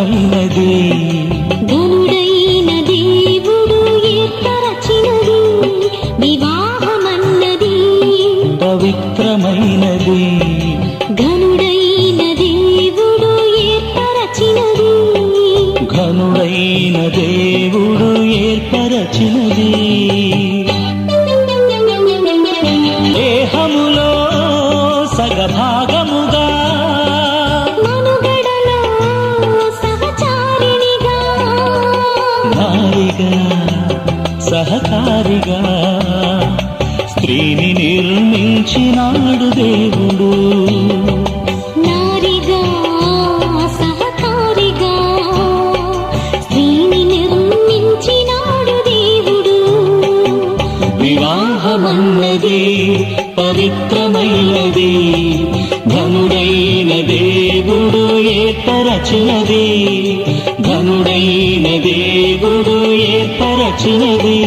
ఘనమైనది ఘనుడైన దేవుడు ఏర్పరచినది వివాహమన్నది. పవిత్రమైనది ఘనుడైన దేవుడు ఏర్పరచినది ఘనుడైన దేవుడు ఏర్పరచినది సహకారిగా స్త్రీని నిర్మించినాడు దేవుడు. నారిగా సహకారిగా స్త్రీని నిర్మించినాడు దేవుడు. వివాహమన్నది పవిత్రమైనది ధనుడైన దేవుడు ఏర్పరచినది ధనుడైన దేవుడు ఏర్పరచినది